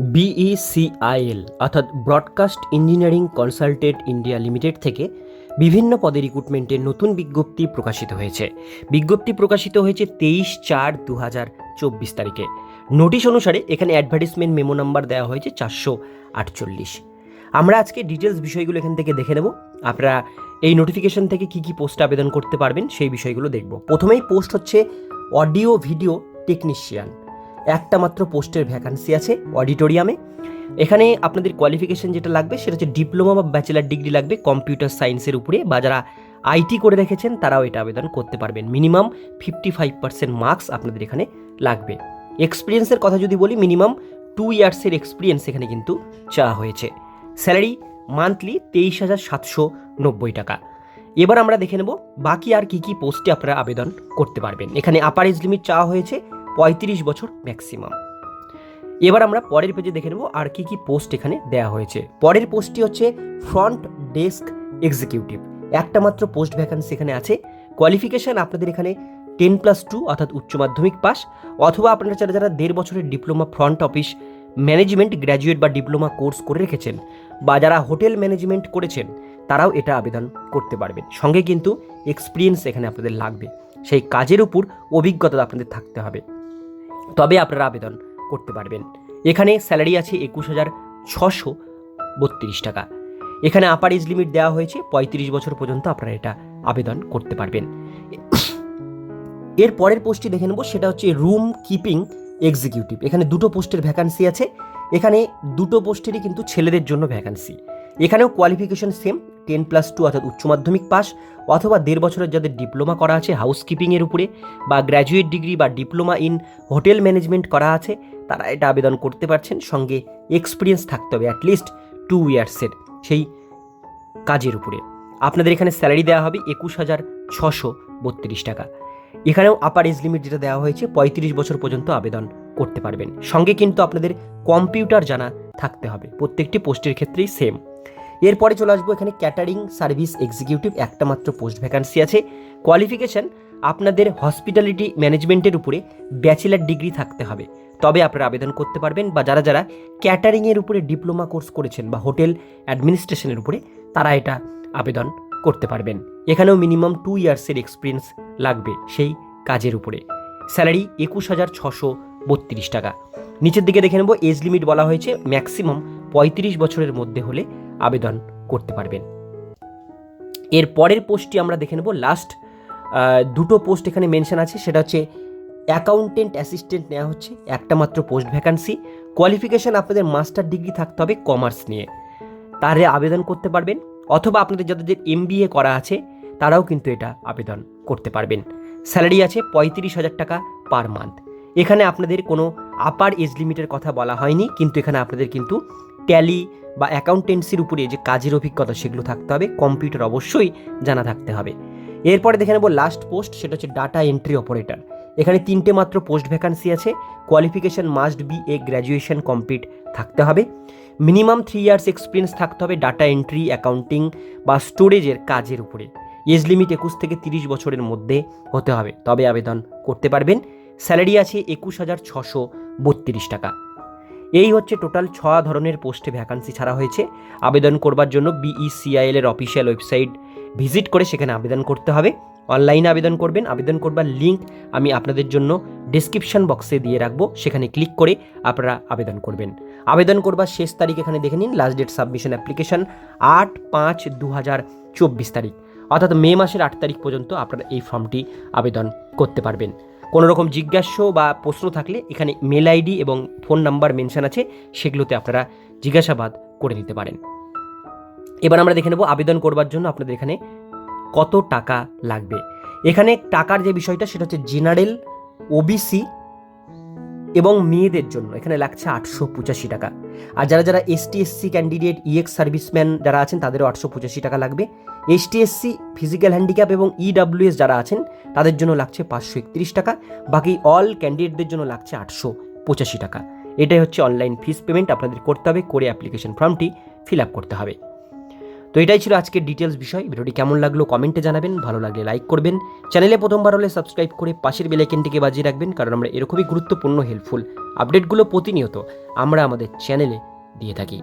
BECIL অর্থাৎ broadcast engineering consultant India limited থেকে বিভিন্ন পদে রিক্রুটমেন্টের নতুন বিজ্ঞপ্তি প্রকাশিত হয়েছে। বিজ্ঞপ্তি প্রকাশিত হয়েছে তেইশ চার দু হাজার চব্বিশ তারিখে। নোটিশ অনুসারে এখানে অ্যাডভার্টিসমেন্ট মেমো নাম্বার দেওয়া হয়েছে চারশো আটচল্লিশ। আমরা আজকে ডিটেলস বিষয়গুলো এখান থেকে দেখে নেব। আপনারা এই নোটিফিকেশন থেকে কি কি পোস্টে আবেদন করতে পারবেন সেই বিষয়গুলো দেখব। প্রথমেই পোস্ট হচ্ছে অডিও ভিডিও টেকনিশিয়ান একটা মাত্র পোস্টের ভ্যাকান্সি আছে অডিটোরিয়ামে এখানে আপনাদের কোয়ালিফিকেশন যেটা লাগবে সেটা হচ্ছে ডিপ্লোমা বা ব্যাচেলার ডিগ্রি লাগবে কম্পিউটার সায়েন্সের উপরে বা যারা আইটি করে রেখেছেন তারাও এটা আবেদন করতে পারবেন। Minimum fifty five percent marks আপনাদের এখানে লাগবে। এক্সপিরিয়েন্সের কথা যদি বলি মিনিমাম টু ইয়ার্সের এক্সপিরিয়েন্স এখানে কিন্তু চাওয়া হয়েছে। স্যালারি মান্থলি তেইশ হাজার সাতশো নব্বই টাকা। এবার আমরা দেখে নেব বাকি আর কি কি পোস্টে আপনারা আবেদন করতে পারবেন। এখানে আপার এজ লিমিট চাওয়া হয়েছে পঁয়ত্রিশ বছর ম্যাক্সিমাম এবার আমরা পরের পেজে দেখে নেব আর কি কি পোস্ট এখানে দেওয়া হয়েছে। পরের পোস্টটি হচ্ছে ফ্রন্ট ডেস্ক এক্সিকিউটিভ একটা মাত্র পোস্ট ভ্যাকান্সি এখানে আছে। কোয়ালিফিকেশান আপনাদের এখানে টেন প্লাস টু অর্থাৎ উচ্চ মাধ্যমিক পাস, অথবা আপনারা যারা যারা দেড় বছরের diploma front office management graduate বা ডিপ্লোমা কোর্স করে রেখেছেন, বা যারা হোটেল ম্যানেজমেন্ট করেছেন, তারাও এটা আবেদন করতে পারবেন। সঙ্গে কিন্তু এক্সপিরিয়েন্স এখানে আপনাদের লাগবে। সেই কাজের উপর অভিজ্ঞতা আপনাদের থাকতে হবে। তবে আপনারা আবেদন করতে পারবেন। এখানে স্যালারি আছে একুশ হাজার ছশো বত্রিশ টাকা। এখানে আপার এজ লিমিট দেওয়া হয়েছে, পঁয়ত্রিশ বছর পর্যন্ত আপনারা এটা আবেদন করতে পারবেন। এর পরের পোস্টটি দেখে নেব, সেটা হচ্ছে রুম কিপিং এক্সিকিউটিভ এখানে দুটো পোস্টের ভ্যাকান্সি আছে। এখানে দুটো পোস্টেরই কিন্তু ছেলেদের জন্য ভ্যাকান্সি এখানেও qualification same ten plus two অর্থাৎ উচ্চ মাধ্যমিক পাস অথবা দেড় বছরের যাদের ডিপ্লোমা করা আছে হাউসকিপিংয়ের উপরে বা গ্র্যাজুয়েট ডিগ্রি বা ডিপ্লোমা ইন হোটেল ম্যানেজমেন্ট করা আছে, তারা এটা আবেদন করতে পারছেন। সঙ্গে এক্সপিরিয়েন্স থাকতে হবে অ্যাটলিস্ট টু ইয়ার্সের সেই কাজের উপরে। আপনাদের এখানে স্যালারি দেওয়া হবে একুশ হাজার ছশো বত্রিশ টাকা। এখানেও আপার এজ লিমিট যেটা দেওয়া হয়েছে, পঁয়ত্রিশ বছর পর্যন্ত আবেদন করতে পারবেন। সঙ্গে কিন্তু আপনাদের কম্পিউটার জানা থাকতে হবে। প্রত্যেকটি পোস্টের ক্ষেত্রেই সেম এরপরে চলে আসব এখানে ক্যাটারিং সার্ভিস এক্সিকিউটিভ একটা মাত্র পোস্ট ভ্যাকান্সি আছে। কোয়ালিফিকেশন আপনাদের হসপিটালিটি ম্যানেজমেন্টের উপরে ব্যাচেলার ডিগ্রি থাকতে হবে। তবে আপনারা আবেদন করতে পারবেন বা যারা যারা ক্যাটারিংয়ের উপরে ডিপ্লোমা কোর্স করেছেন বা হোটেল অ্যাডমিনিস্ট্রেশনের উপরে, তারা এটা আবেদন করতে পারবেন। এখানেও মিনিমাম টু ইয়ার্সের এক্সপিরিয়েন্স লাগবে সেই কাজের উপরে। স্যালারি একুশ হাজার ছশো বত্রিশ টাকা। নিচের দিকে দেখে নেব এজ লিমিট বলা হয়েছে ম্যাক্সিমাম পঁয়ত্রিশ বছরের মধ্যে হলে আবেদন করতে পারবেন। এর পরের পোস্টটি আমরা দেখে নেব। লাস্ট দুটো পোস্ট এখানে মেনশন আছে। সেটা হচ্ছে অ্যাকাউন্টেন্ট অ্যাসিস্ট্যান্ট নেওয়া হচ্ছে। একটা মাত্র পোস্ট ভ্যাকান্সি। কোয়ালিফিকেশান আপনাদের মাস্টার ডিগ্রি থাকতে হবে কমার্স নিয়ে। তারে আবেদন করতে পারবেন। অথবা আপনাদের যাদের এম করা আছে, তারাও কিন্তু এটা আবেদন করতে পারবেন। স্যালারি আছে পঁয়ত্রিশ হাজার টাকা পার মান্থ। এখানে আপনাদের কোনো আপার এজ লিমিটের কথা বলা হয়নি, কিন্তু এখানে আপনাদের কিন্তু ট্যালি বা অ্যাকাউন্টেন্সির উপরে যে কাজের অভিজ্ঞতা সেগুলো থাকতে হবে, কম্পিউটার অবশ্যই জানা থাকতে হবে। এরপরে দেখে নেব লাস্ট পোস্ট সেটা হচ্ছে ডাটা এন্ট্রি অপারেটর এখানে তিনটে মাত্র পোস্ট ভ্যাকান্সি আছে qualification must be a graduation complete থাকতে হবে। মিনিমাম থ্রি ইয়ার্স এক্সপিরিয়েন্স থাকতে হবে ডাটা এন্ট্রি অ্যাকাউন্টিং বা স্টোরেজের কাজের উপরে। এজ লিমিট একুশ থেকে তিরিশ বছরের মধ্যে হতে হবে, তবে আবেদন করতে পারবেন। স্যালারি আছে একুশ হাজার ছশো বত্রিশ টাকা। এই হচ্ছে টোটাল ছ ধরনের পোস্টে ভ্যাকান্সি ছাড়া হয়েছে। আবেদন করবার জন্য বিইসিআইএল এর অফিসিয়াল ওয়েবসাইট ভিজিট করে সেখানে আবেদন করতে হবে। অনলাইনে আবেদন করবেন। আবেদন করবার লিঙ্ক আমি আপনাদের জন্য ডিসক্রিপশন বক্সে দিয়ে রাখব। সেখানে ক্লিক করে আপনারা আবেদন করবেন। আবেদন করবার শেষ তারিখ এখানে দেখে নিন। লাস্ট ডেট সাবমিশন অ্যাপ্লিকেশন আট পাঁচ দু হাজার চব্বিশ তারিখ। অর্থাৎ মে মাসের আট তারিখ পর্যন্ত আপনারা এই ফর্মটি আবেদন করতে পারবেন। কোনো রকম জিজ্ঞাস্য বা প্রশ্ন থাকলে এখানে মেল আইডি এবং ফোন নাম্বার মেনশান আছে, সেগুলোতে আপনারা জিজ্ঞাসাবাদ করে নিতে পারেন। এবার আমরা দেখে নেব আবেদন করবার জন্য আপনাদের এখানে কত টাকা লাগবে। এখানে টাকার যে বিষয়টা, সেটা হচ্ছে জেনারেল ওবিসি এবং মেয়েদের জন্য। এখানে লাগছে আটশো পঁচাশি টাকা। আর যারা যারা ST SC candidate ex serviceman যারা আছেন, তাদেরও আটশো পঁচাশি টাকা লাগবে। এসটি এসসি ফিজিক্যাল হ্যান্ডিক্যাপ এবং ইডাব্লিউএস যারা আছেন, তাদের জন্য লাগছে পাঁচশো একত্রিশ টাকা। বাকি অল ক্যান্ডিডেটদের জন্য লাগছে আটশো পঁচাশি টাকা। এটাই হচ্ছে অনলাইন ফিস পেমেন্ট আপনাদের করতে হবে, করে অ্যাপ্লিকেশন ফর্মটি ফিল আপ করতে হবে। তো এটাই ছিল আজকের ডিটেলস বিষয়। ভিডিওটি কেমন লাগল কমেন্টে জানাবেন, ভালো লাগলে লাইক করবেন। চ্যানেলে প্রথমবার হলে সাবস্ক্রাইব করে পাশের বেলাইকেনটিকে বাজিয়ে রাখবেন, কারণ আমরা এরকমই গুরুত্বপূর্ণ হেল্পফুল আপডেটগুলো প্রতিনিয়ত আমরা আমাদের চ্যানেলে দিয়ে থাকি।